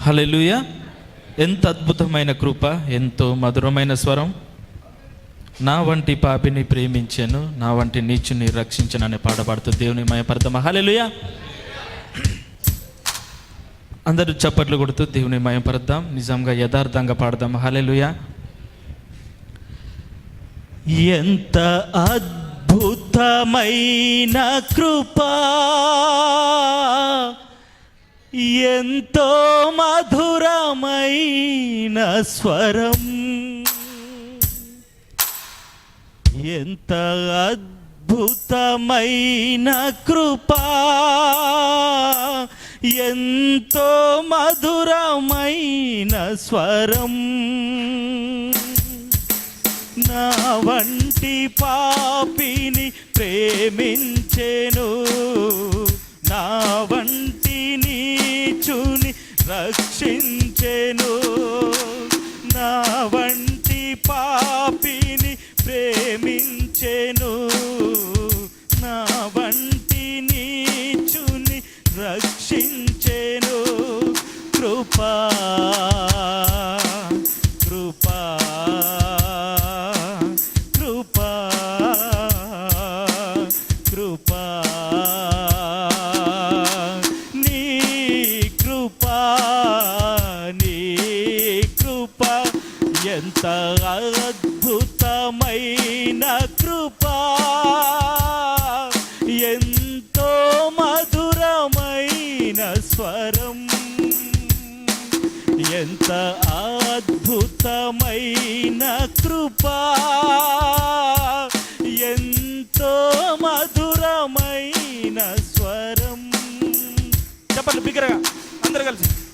Hallelujah ఎంత అద్భుతమైన కృప ఎంతో మధురమైన స్వరం. నా వంటి పాపిని ప్రేమించాను నా వంటి నీచుని రక్షించను అనే పాట పాడుతూ దేవుని మయపడతాం హలెలుయ అందరూ చప్పట్లు కొడుతూ దేవుని మయపడదాం నిజంగా యథార్థంగా పాడదాం. హలెలుయ ఎంత అద్భుతమైన కృపా. ఎంతో మధురమైన స్వరం. ఎంత అద్భుతమైన కృపా. ఎంతో మధురమైన స్వరం. నా వంటి పాపిని ప్రేమించెను. నా వంటి నీచుని రక్షించెను. నా వంటి పాపిని ప్రేమించెను. నా వంటి నీచుని రక్షించెను. కృపా కృపా కృపా నీ ఎంత అద్భుతమైన కృపా ఎంతో మధురమైన స్వరం ఎంత అద్భుతమైన కృపా ఎంతో మధురమైన స్వరం. చెప్పండి బిగ్గరగా. అందరు కలిసి.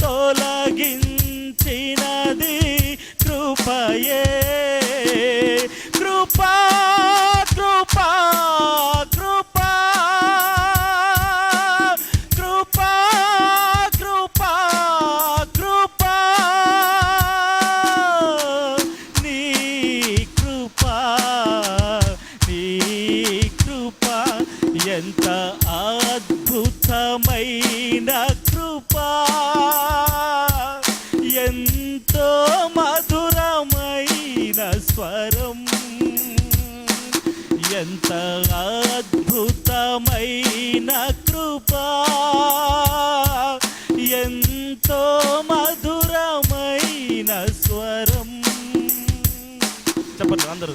తొలగించినది కృపయే. ఎంత అద్భుతమైన కృప. ఎంతో మధురమైన స్వరం. చెప్పండి అందరూ.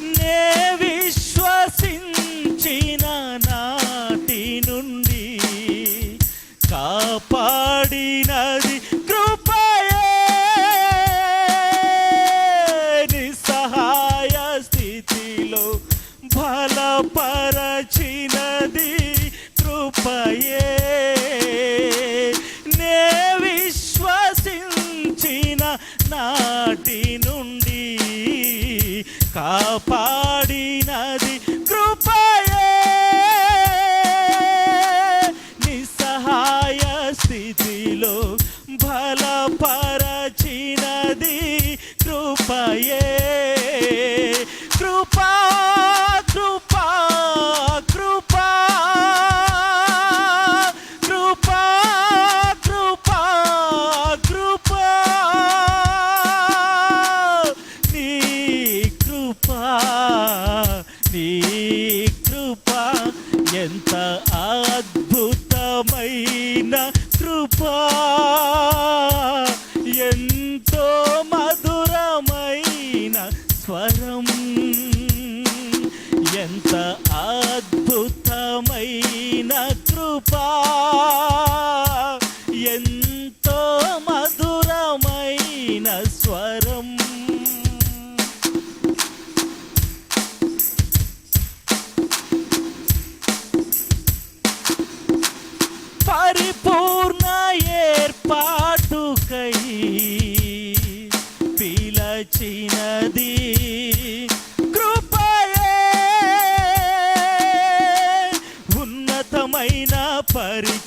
నే కృపయే ఎంత అద్భుతమైన కృపా. ఎంతో మధురమైన స్వరం ఎంత అద్భుతమైన ఉన్నతమైన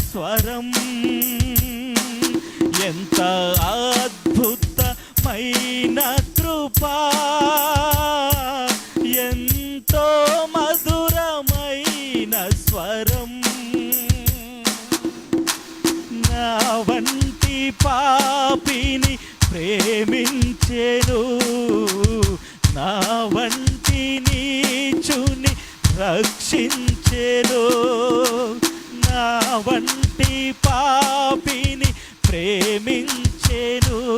స్వరం. ఎంత అద్భుతమైన కృపా. ఎంతో మధురమైన స్వరం. నా వంటి పాపిని ప్రేమించెను. నా వంటి నీచుని రక్షించెను. వంటి పాపిని ప్రేమించెను.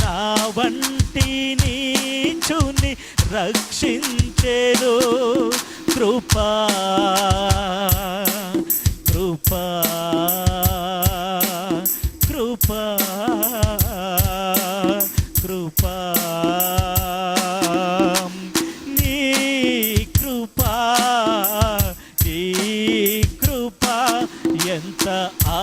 నా వంటి నీచుని రక్షించెను. కృపా కృపా ఎంత ఆ